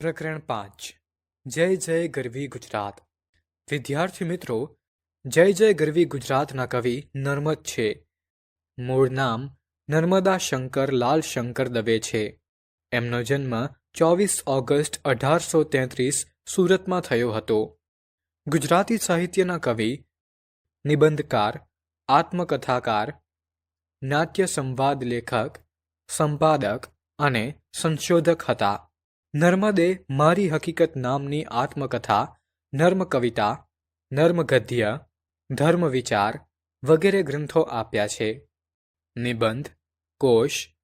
પ્રકરણ પાંચ. જય જય ગરવી ગુજરાત. વિદ્યાર્થી મિત્રો, જય જય ગરવી ગુજરાતના કવિ નર્મદ છે. મૂળ નામ નર્મદા શંકર લાલ શંકર દવે છે. એમનો જન્મ ચોવીસ ઓગસ્ટ અઢારસો તેત્રીસ સુરતમાં થયો હતો. ગુજરાતી સાહિત્યના કવિ, નિબંધકાર, આત્મકથાકાર, નાટ્ય સંવાદ લેખક, સંપાદક અને સંશોધક હતા. નર્મદે મારી હકીકત નામની આત્મકથા નર્મ કવિતા નર્મ ગદ્ય ધર્મ વિચાર વગેરે ગ્રંથો આપ્યા છે. નિબંધ, કોશ,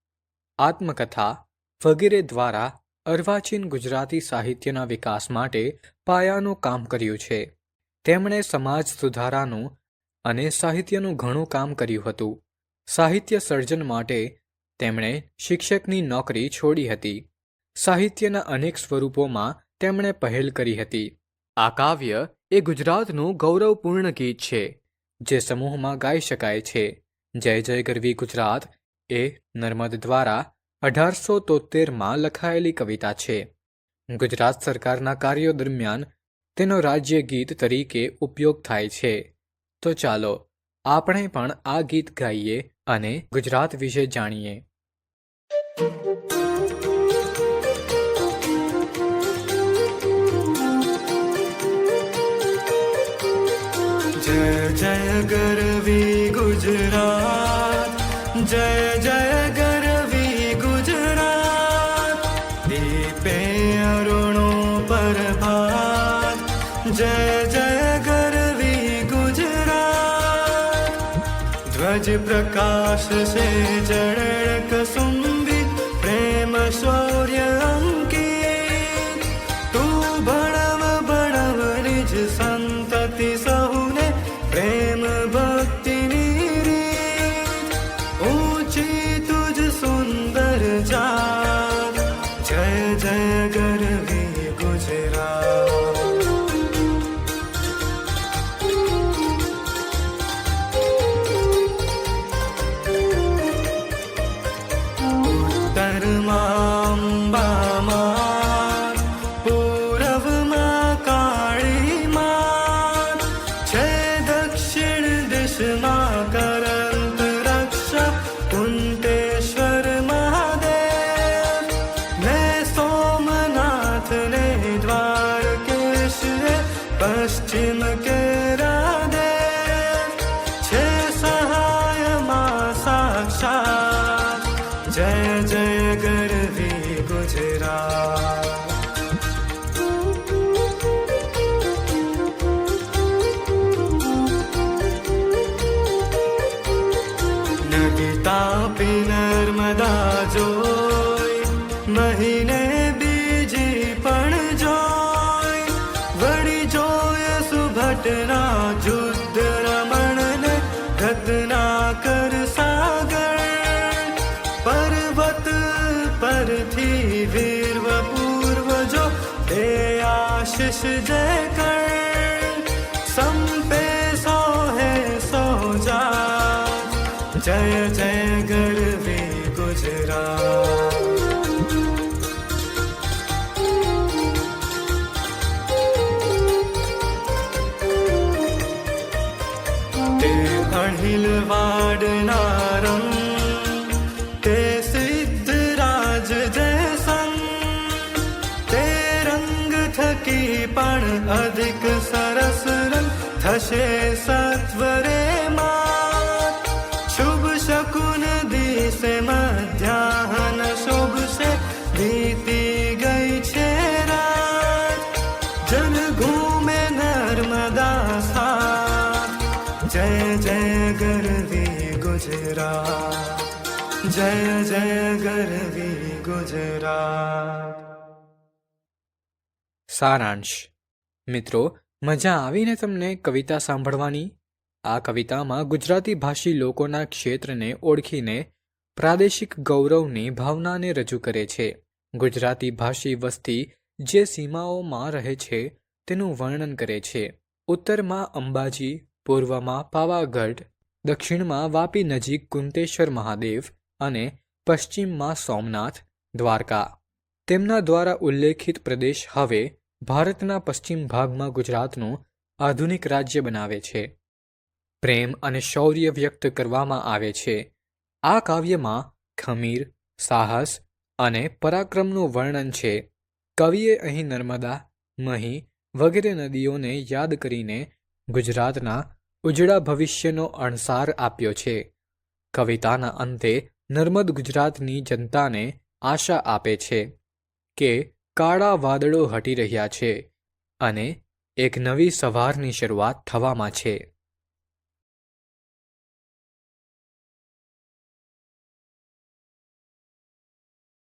આત્મકથા વગેરે દ્વારા અર્વાચીન ગુજરાતી સાહિત્યના વિકાસ માટે પાયાનું કામ કર્યું છે. તેમણે સમાજ સુધારાનું અને સાહિત્યનું ઘણું કામ કર્યું હતું. સાહિત્ય સર્જન માટે તેમણે શિક્ષકની નોકરી છોડી હતી. સાહિત્યના અનેક સ્વરૂપોમાં તેમણે પહેલ કરી હતી. આ કાવ્ય એ ગુજરાતનું ગૌરવપૂર્ણ ગીત છે, જે સમૂહમાં ગાઈ શકાય છે. જય જય ગરવી ગુજરાત એ નર્મદ દ્વારા અઢારસો તોતેરમાં લખાયેલી કવિતા છે. ગુજરાત સરકારના કાર્યો દરમિયાન તેનો રાજ્ય ગીત તરીકે ઉપયોગ થાય છે. તો ચાલો, આપણે પણ આ ગીત ગાઈએ અને ગુજરાત વિશે જાણીએ. જય જય ગરવી ગુજરાત જય જય ગરવી ગુજરાત દીપે અરુણો પ્રભાત જય જય ગરવી ગુજરાત ધ્વજ પ્રકાશ સે જળ કસુંબી પ્રેમ શૌર્ય પશ્ચિમ કેરાદેવ છે સહાયમાં સાક્ષાત જય જય ગરવી ગુજરાત તાપી નર્મદા જોઈ મહિને આશિષ જય કર સંપે સો હે સો જા જય જય ગરવી ગુજરાત તે અણહિલ વાડનારમ અધિક સરસ રંગ થશે સત્વરે માત શુભ શકુન દિશે મધ્યાહન શુભ છે વીતી ગઈ છે રાત જન ઘૂમે નર્મદા સા જય જય ગરવી ગુજરાત જય જય ગરવી ગુજરાત સારાંશ મિત્રો, મજા આવીને તમને કવિતા સાંભળવાની? આ કવિતામાં ગુજરાતી ભાષી લોકોના ક્ષેત્રને ઓળખીને પ્રાદેશિક ગૌરવની ભાવનાને રજૂ કરે છે. ગુજરાતી ભાષી વસ્તી જે સીમાઓમાં રહે છે, તેનું વર્ણન કરે છે. ઉત્તરમાં અંબાજી, પૂર્વમાં પાવાગઢ, દક્ષિણમાં વાપી નજીક કુંતેશ્વર મહાદેવ અને પશ્ચિમમાં સોમનાથ, દ્વારકા. તેમના દ્વારા ઉલ્લેખિત પ્રદેશ હવે ભારતના પશ્ચિમ ભાગમાં ગુજરાતનું આધુનિક રાજ્ય બનાવે છે. પ્રેમ અને શૌર્ય વ્યક્ત કરવામાં આવે છે. આ કાવ્યમાં ખમીર, સાહસ અને પરાક્રમનું વર્ણન છે. કવિએ અહીં નર્મદા, મહી વગેરે નદીઓને યાદ કરીને ગુજરાતના ઉજળા ભવિષ્યનો અણસાર આપ્યો છે. કવિતાના અંતે નર્મદ ગુજરાતની જનતાને આશા આપે છે કે કાળા વાદળો હટી રહ્યા છે અને એક નવી સવારની શરૂઆત થવામાં છે.